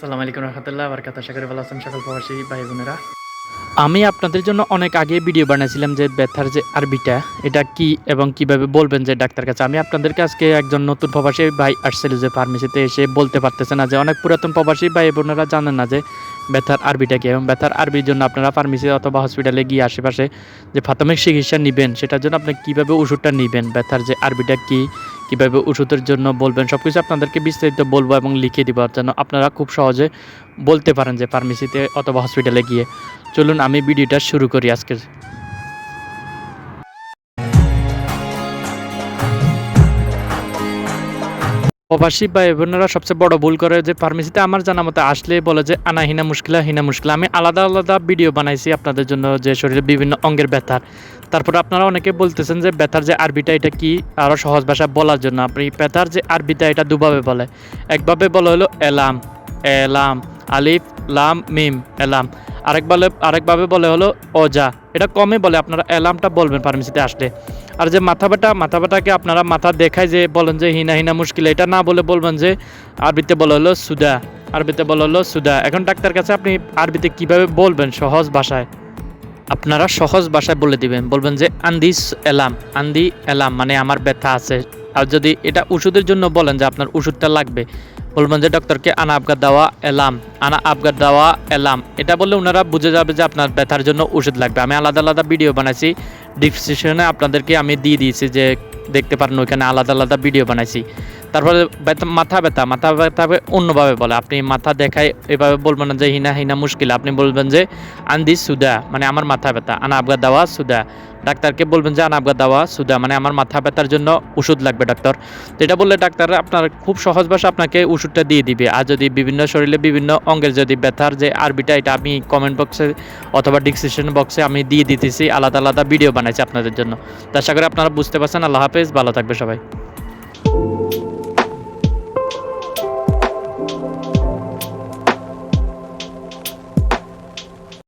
আসসালামু আলাইকুম রহমতুল্লাহ বরকাত আশা করি ভালো আছেন সকল প্রবাসী ভাই বোনেরা আমি আপনাদের জন্য অনেক আগে ভিডিও বানিয়েছিলাম যে ব্যথার যে আরবিটা, এটা কি এবং কীভাবে বলবেন যে ডাক্তার কাছে? আমি আপনাদেরকে আজকে একজন নতুন প্রবাসী ভাই আসছিল যে ফার্মেসিতে এসে বলতে পারতেছে না যে অনেক পুরাতন প্রবাসী ভাই বোনেরা জানেন না যে ব্যথার আরবিটা কি এবং ব্যথার আরবির জন্য আপনারা ফার্মেসি অথবা হসপিটালে গিয়ে আশেপাশে যে প্রাথমিক চিকিৎসা নেবেন, সেটার জন্য আপনি কীভাবে ওষুধটা নেবেন, ব্যথার যে আরবিটা কী, কীভাবে ওষুধের জন্য বলবেন সব কিছু আপনাদেরকে বিস্তারিত বলব এবং লিখে দেবো যেন আপনারা খুব সহজে বলতে পারেন যে ফার্মেসিতে অথবা হসপিটালে গিয়ে। চলুন আমি ভিডিওটা শুরু করি আজকের প্রবাসী বা বোনেরা সবচেয়ে বড় ভুল করে যে ফার্মেসিতে আমার জানা মতো আসলে বলে যে, আনা হিনা মুশকিলা হিনা মুশকিলা। আমি আলাদা আলাদা ভিডিও বানাইছি আপনাদের জন্য যে শরীরে বিভিন্ন অঙ্গের ব্যথার তারপরে আপনারা অনেকে বলতেছেন যে, ব্যথার যে আরবিটা এটা কি? আরও সহজ ভাষায় বলার জন্য। আপনি ব্যথার যে আরবিটা এটা দুভাবে বলে। একভাবে বলা হলো এলাম এলাম, আলিফ, লাম, মিম, এলাম। আরেকভাবে আরেকভাবে বলে হলো, অজা। এটা কমে বলে, আপনারা এলামটা বলবেন ফার্মেসিতে আসলে আর যে মাথা ব্যথা মাথা ব্যথাকে আপনারা মাথা দেখায় যে, বলেন যে, হিনা হিনা, মুশকিল। এটা না বলে বলবেন যে, আরবিতে বলা হলো সুদা। আরবিতে বলা হলো সুদা। এখন ডাক্তার কাছে আপনি আরবিতে কীভাবে বলবেন সহজ ভাষায়? আপনারা সহজ ভাষায় বলে দিবেন। বলবেন যে, আন্দি এলাম আন্দি এলাম মানে আমার ব্যথা আছে। আর যদি এটা ওষুধের জন্য বলেন যে, আপনার ওষুধটা লাগবে। বলবেন যে ডক্টরকে আনা আবগার দেওয়া এলাম, আনা আবগার দেওয়া এলাম। এটা বললে ওনারা বুঝে যাবে যে আপনার ব্যথার জন্য ওষুধ লাগবে। আমি আলাদা আলাদা ভিডিও বানাইছি, ডিসক্রিপশনে আপনাদেরকে আমি দিয়ে দিয়েছি যে দেখতে পারেন ওইখানে আলাদা আলাদা ভিডিও বানাইছি। তারপরে মাথা ব্যথা মাথা ব্যথা অন্যভাবে বলে। আপনি মাথা দেখায় এভাবে বলবেন না যে হিনা হিনা মুশকিল। আপনি বলবেন যে, আন্দি সুদা মানে আমার মাথা ব্যথা। আনা আবগার দেওয়া সুদা ডাক্তারকে বলবেন যে, আনা আবগার দেওয়া সুদা মানে আমার মাথা ব্যথার জন্য ওষুধ লাগবে, ডাক্তার। তো এটা বললে ডাক্তার আপনার খুব সহজ ভাষা আপনাকে ওষুধটা দিয়ে দিবে। আর যদি বিভিন্ন শরীরে বিভিন্ন অঙ্গের যদি ব্যথার যে আরবিটা, এটা আমি কমেন্ট বক্সে অথবা ডিসক্রিপশন বক্সে আমি দিয়ে দিতেছি। আলাদা আলাদা ভিডিও বানাইছি আপনাদের জন্য। তো আশা করি আপনারা বুঝতে পারছেন। আল্লাহ হাফেজ। ভালো থাকবে সবাই।